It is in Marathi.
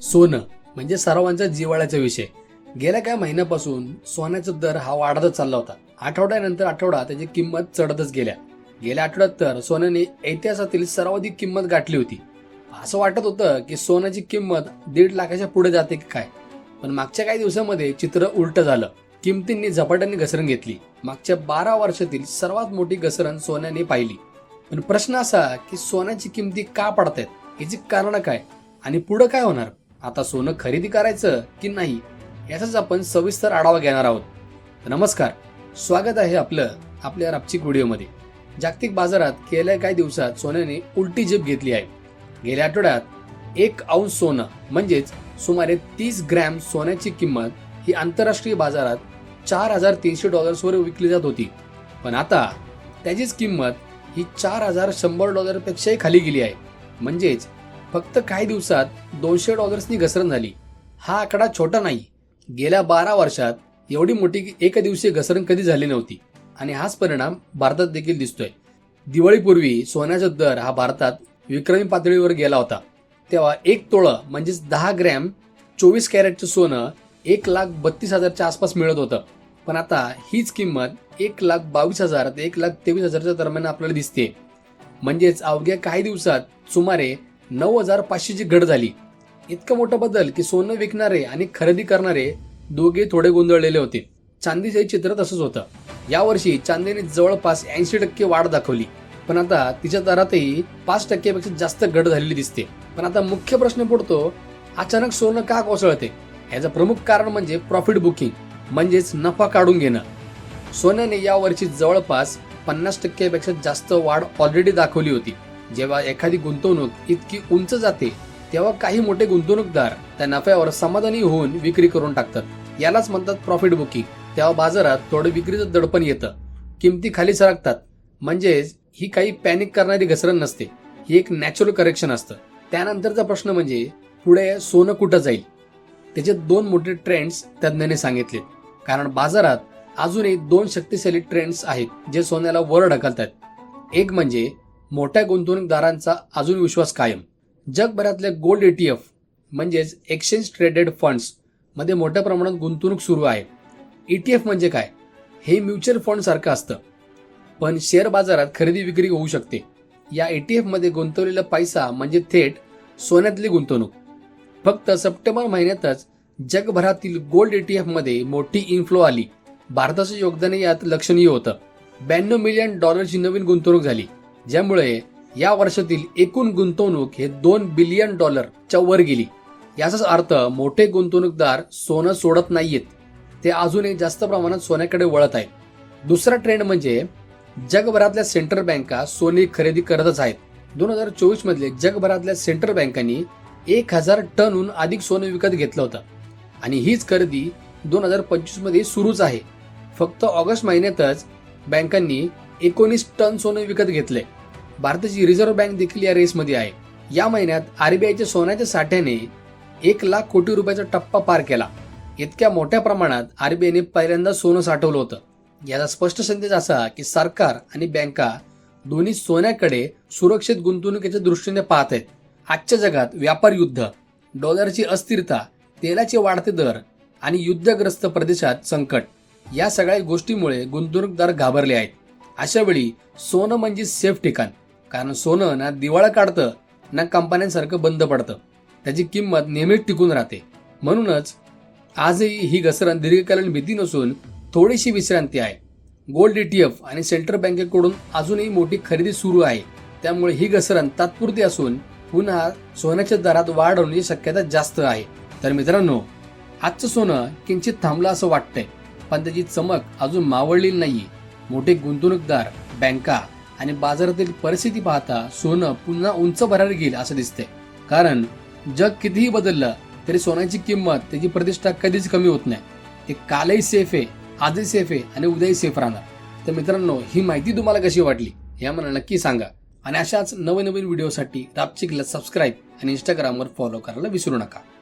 सोनं म्हणजे सर्वांचा जिवाळ्याचा विषय. गेल्या काही महिन्यापासून सोन्याचा दर हा वाढतच चालला होता. आठवड्यानंतर आठवडा त्याची किंमत चढतच गेल्या. गेल्या आठवड्यात तर सोन्याने इतिहासातील सर्वाधिक किंमत गाठली होती. असं वाटत होतं की सोन्याची किंमत दीड लाखाच्या पुढे जाते की काय? पण मागच्या काही दिवसामध्ये चित्र उलट झालं. किमतींनी झपाट्याने घसरण घेतली. मागच्या बारा वर्षातील सर्वात मोठी घसरण सोन्याने पाहिली. पण प्रश्न असा की सोन्याची किमती का पडतायत? याची कारण काय? आणि पुढं काय होणार? आता सोनं खरेदी करायचं की नाही याचाच आपण सविस्तर आढावा घेणार आहोत. नमस्कार स्वागत आहे आपलं आपल्या रापचिक व्हिडिओमध्ये जागतिक बाजारात गेल्या काही दिवसात सोन्याने उलटी झेप घेतली आहे. गेल्या आठवड्यात एक औंश सोनं म्हणजेच सुमारे तीस ग्रॅम सोन्याची किंमत ही आंतरराष्ट्रीय बाजारात चार हजार तीनशे डॉलर्सवर विकली जात होती. पण आता त्याचीच किंमत ही चार हजार शंभर डॉलरपेक्षाही खाली गेली आहे. म्हणजेच फक्त काही दिवसात दोनशे डॉलर्सनी घसरण झाली. हा आकडा छोटा नाही. गेल्या बारा वर्षात एवढी मोठी एक दिवशी घसरण कधी झाली नव्हती आणि हाच परिणाम भारतात देखील दिसतोय. दिवाळीपूर्वी सोन्याचा दर हा भारतात विक्रमी पातळीवर गेला होता. तेव्हा एक तोळं म्हणजेच दहा ग्रॅम चोवीस कॅरेटचं सोनं एक लाख बत्तीस हजारच्या आसपास मिळत होतं. पण आता हीच किंमत एक लाख बावीस हजार ते एक लाख तेवीस हजारच्या दरम्यान आपल्याला दिसते म्हणजेच अवघ्या काही दिवसात सुमारे नऊ हजार पाचशेची घट झाली इतका मोठा बदल की सोनं विकणारे आणि खरेदी करणारे दोघे थोडे गोंधळलेले होते. चांदीचे चित्र तसंच होतं. यावर्षी चांदीने जवळपास ऐंशी टक्के वाढ दाखवली. पण आता तिच्या दरातही पाच टक्क्यापेक्षा जास्त घट झालेली दिसते. पण आता मुख्य प्रश्न पडतो अचानक सोनं का कोसळते? याचं प्रमुख कारण म्हणजे प्रॉफिट बुकिंग म्हणजेच नफा काढून घेणं. सोन्याने यावर्षी जवळपास पन्नास टक्क्यापेक्षा जास्त वाढ ऑलरेडी दाखवली होती. जेव्हा एखादी गुंतवणूक इतकी उंच जाते तेव्हा काही मोठे गुंतवणूकदार त्या नफ्यावर समाधानी होऊन विक्री करून टाकतात. यालाच म्हणतात प्रॉफिट बुकिंग तेव्हा बाजारात थोडं विक्रीचं दडपण येतं. किमती खाली सरकतात. म्हणजेच ही काही पॅनिक करणारी घसरण नसते. ही एक नॅचरल करेक्शन असतं. त्यानंतरचा प्रश्न म्हणजे पुढे सोनं कुठं जाईल? त्याचे दोन मोठे ट्रेंड्स तज्ज्ञांनी सांगितले कारण बाजारात अजूनही दोन शक्तिशाली ट्रेंड्स आहेत जे सोन्याला वर ढकलतात. एक म्हणजे मोठ्या गुंतवणूकदारांचा अजून विश्वास कायम. जगभरातले गोल्ड ईटीएफ म्हणजेच एक्सचेंज ट्रेडेड फंड्समध्ये मोठ्या प्रमाणात गुंतवणूक सुरू आहे. ईटीएफ म्हणजे काय? हे म्युच्युअल फंड सारखं असतं. पण शेअर बाजारात खरेदी विक्री होऊ शकते. या एटीएफमध्ये गुंतवलेला पैसा म्हणजे थेट सोन्यातली गुंतवणूक. फक्त सप्टेंबर महिन्यातच जगभरातील गोल्ड एटीएफमध्ये मोठी इन्फ्लो आली. भारताचं योगदान यात लक्षणीय होतं. ब्याण्णव मिलियन डॉलरची नवीन गुंतवणूक झाली. ज्यामुळे या वर्षातील एकूण गुंतवणूक हे दोन बिलियन डॉलरच्या वर गेली. याचाच अर्थ मोठे गुंतवणूकदार सोनं सोडत नाहीयेत. ते अजूनही जास्त प्रमाणात सोन्याकडे वळत आहेत. दुसरा ट्रेंड म्हणजे जगभरातल्या सेंट्रल बँका सोने खरेदी करतच आहेत. दोन हजार चोवीस मधले जगभरातल्या सेंट्रल बँकांनी एक हजार टनहून अधिक सोनं विकत घेतलं होतं. आणि हीच खरेदी दोन हजार पंचवीसमध्ये सुरूच आहे. फक्त ऑगस्ट महिन्यातच बँकांनी एकोणीस टन सोनं विकत घेतले. भारताची रिझर्व्ह बँक देखील या रेसमध्ये आहे. या महिन्यात आरबीआयच्या सोन्याच्या साठ्याने एक लाख कोटी रुपयाचा टप्पा पार केला. इतक्या मोठ्या प्रमाणात आरबीआयने पहिल्यांदा सोनं साठवलं होतं. याचा स्पष्ट संदेश असा की सरकार आणि बँका दोन्ही सोन्याकडे सुरक्षित गुंतवणुकीच्या दृष्टीने पाहत आहेत. आजच्या जगात व्यापार युद्ध डॉलरची अस्थिरता तेलाचे वाढते दर आणि युद्धग्रस्त प्रदेशात संकट या सगळ्या गोष्टीमुळे गुंतवणूकदार घाबरले आहेत. अशा वेळी सोनं म्हणजे सेफ ठिकाण. कारण सोनं ना दिवाळा काढतं ना कंपन्यांसारखं बंद पडतं. त्याची किंमत नेहमीच टिकून राहते. म्हणूनच आजही ही घसरण दीर्घकालीन भीती नसून थोडीशी विश्रांती आहे. गोल्ड ईटीएफ आणि सेंट्रल बँकेकडून अजूनही मोठी खरेदी सुरू आहे. त्यामुळे ही घसरण तात्पुरती असून पुन्हा सोन्याच्या दरात वाढ होण्याची शक्यता जास्त आहे. तर मित्रांनो आजचं सोनं किंचित थांबलं असं वाटतंय पण त्याची चमक अजून मावळलेली नाहीये. मोठे गुंतवणूकदार बँका आणि बाजारातील परिस्थिती पाहता सोनं पुन्हा उंच भरायला घेईल असं दिसते कारण जग कितीही बदललं तरी सोन्याची किंमत त्याची प्रतिष्ठा कधीच कमी होत नाही. ते कालही सेफ आहे आजही सेफ आहे आणि उद्याही सेफ राहणार. तर मित्रांनो ही माहिती तुम्हाला कशी वाटली हे मला नक्की सांगा. आणि अशाच नवनवीन व्हिडिओसाठी रापचिकला सबस्क्राईब आणि इंस्टाग्रामवर फॉलो करायला विसरू नका.